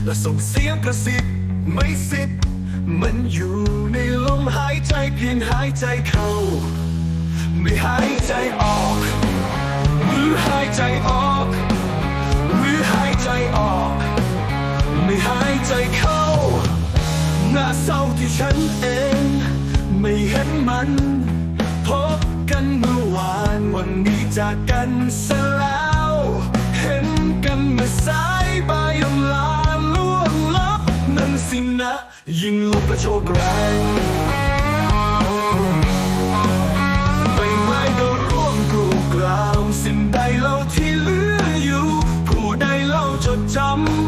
คนบ้าและส่งเสียงกระซิบไม่สิบมันอยู่ในลมหายใจเพียงหายใจเข้า ไม่หายใจออกหรือหายใจออกหรือหายใจออก ไม่หายใจเข้าหน้าเศร้าที่ฉันเอง ไม่เห็นมัน พบกันเมื่อวานวันนี้จากกันซะแล้ว เห็นกันเมื่อสายบายยำลาล่วงลับนั่น สินะ ยิ่งลบกระโชกแรงใบไม้ก็ร่วงกรูกราวสิ่งใดเล่าที่เหลืออยู่ ผู้ใดเล่าจดจ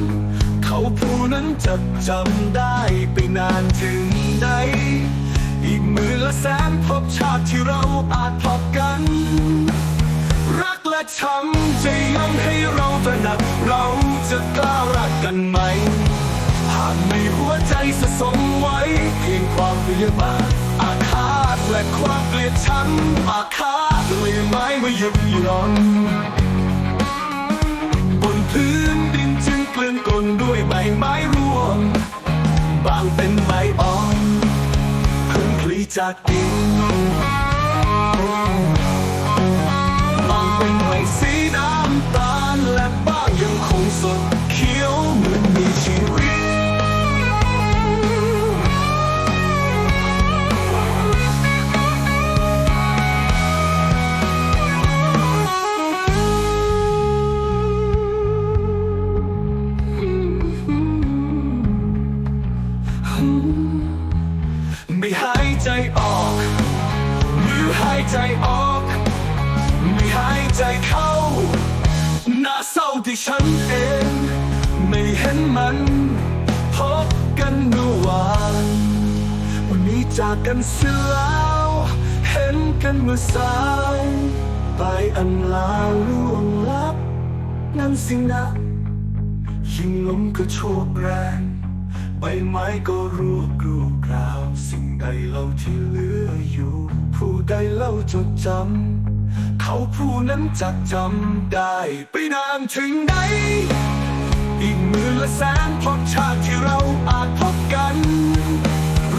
ำ เขาผู้นั้นจะจำได้ไปนานถึงใด อีกมื่นละแสนพบชาติที่เราอาจพบกัน รักและช้ำจะยังให้เราตระหนักเราจะกล้ารักกันไหมากในหัวใจสะสมไว้ เพียงความพยาบาทอาฆาตและความเกลียดชังอาฆาตเลยไม้มายึดย่อนบนพื้นดินจึงเกลื่อนกลนด้วยใบไม้ร่วง บางเป็นใบอ่อนเพิ่งพลีจากดิน ใจออกหรือหายใจออกไม่หายใจเข้าหน้าเศร้าที่ฉันเอง ไม่เห็นมันพบกันเมื่อวานวันนี้จากกันเสียแล้วเห็นกันเมื่อสายไปอันลาล่วงลับ นั่นสินะยิ่งลมก็โชกแรงใบไม้ก็ร่วงกรูาที่เหลืออยู่ ผู้ใดเล่าจดจำ เขาผู้นั้นจะจำได้ไปนานถึงไหน อีกหมื่นละแสนพบชาติที่เราอาจพบกัน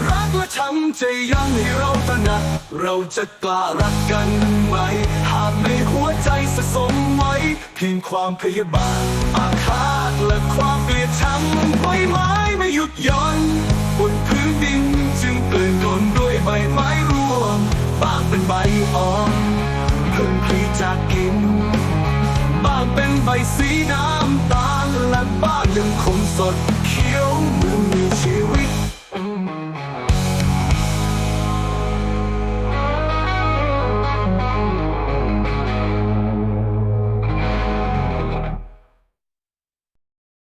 รักและช้ำใจยังให้เราตระหนัก เราจะกล้ารักกันไหม หากในหัวใจสะสมไว้ เพียงความพยาบาทอาฆาตและความเกลียดชังใบไม้ไม่หยุดหย่อ อ่อนเพิ่งพลีจากกิน บางเป็นใบสีน้ำตาลและบ้างยังคงสดเขียวเหมือนมีชีวิต